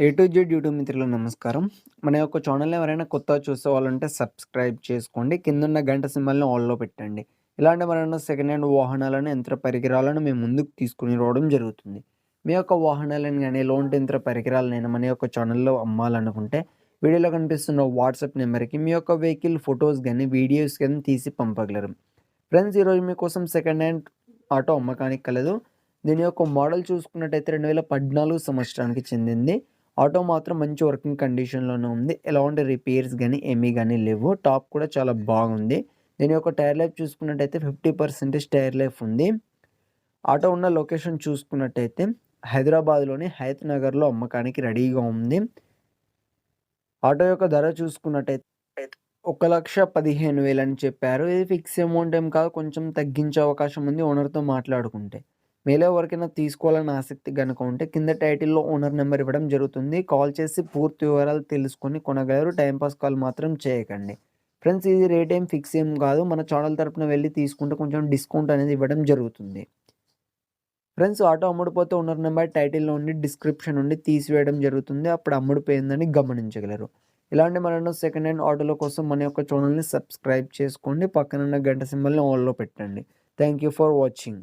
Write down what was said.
A to Z YouTube మిత్రులకు నమస్కారం. మన యొక్క ఛానల్‌ని ఎవరైనా కొత్తగా చూసే వాళ్ళంటే సబ్స్క్రైబ్ చేసుకోండి. కిందున్న గంట సింబల్‌ని ఆల్‌లో పెట్టండి. ఇలాంటి మరెన్నో సెకండ్ హ్యాండ్ వాహనాలను, యంత్ర పరికరాలను మేము ముందుకు తీసుకొని రావడం జరుగుతుంది. మీ యొక్క వాహనాలను కానీ లోంటి యంత్ర పరికరాలనైనా మన యొక్క ఛానల్‌లో అమ్మాలనుకుంటే వీడియోలో కనిపిస్తున్న వాట్సాప్ నెంబర్‌కి మీ యొక్క వెహికల్ ఫోటోస్ కానీ వీడియోస్ కానీ తీసి పంపగలరు. ఫ్రెండ్స్ ఈరోజు మీకోసం సెకండ్ హ్యాండ్ ఆటో అమ్మకానికి కలదు. దీని యొక్క మోడల్ చూసుకున్నట్టయితే 2014 సంవత్సరానికి చెందింది. ఆటో మాత్రం మంచి వర్కింగ్ కండిషన్‌లోనే ఉంది. ఎలాంటి రిపేర్స్ కానీ ఏమీ కానీ లేవు. టాప్ కూడా చాలా బాగుంది. దీని యొక్క టైర్ లైఫ్ చూసుకున్నట్టయితే 50% టైర్ లైఫ్ ఉంది. ఆటో ఉన్న లొకేషన్ చూసుకున్నట్టయితే హైదరాబాద్‌లోని హైత్ నగర్‌లో అమ్మకానికి రెడీగా ఉంది. ఆటో యొక్క ధర చూసుకున్నట్టయితే 1,15,000 అని చెప్పారు. ఇది ఫిక్స్ అమౌంట్ ఏం కాదు. కొంచెం తగ్గించే అవకాశం ఉంది ఓనర్‌తో మాట్లాడుకుంటే. మీలో ఎవరికైనా తీసుకోవాలని ఆసక్తి కనుక ఉంటే కింద టైటిల్‌లో ఓనర్ నెంబర్ ఇవ్వడం జరుగుతుంది. కాల్ చేసి పూర్తి వివరాలు తెలుసుకొని కొనగలరు. టైంపాస్ కాల్ మాత్రం చేయకండి. ఫ్రెండ్స్ ఇది రేట్ ఏం ఫిక్స్ ఏం కాదు. మన ఛానల్ తరపున వెళ్ళి తీసుకుంటే కొంచెం డిస్కౌంట్ అనేది ఇవ్వడం జరుగుతుంది. ఫ్రెండ్స్ ఆటో అమ్ముడుపోతే ఓనర్ నెంబర్ టైటిల్‌లో ఉండి, డిస్క్రిప్షన్ నుండి తీసివేయడం జరుగుతుంది. అప్పుడు అమ్ముడుపోయిందని గమనించగలరు. ఇలాంటి మరెన్నో సెకండ్ హ్యాండ్ ఆటోల కోసం మన యొక్క ఛానల్‌ని సబ్స్క్రైబ్ చేసుకోండి. పక్కనున్న గంట సింబల్‌ని ఓన్లో పెట్టండి. Thank you for watching.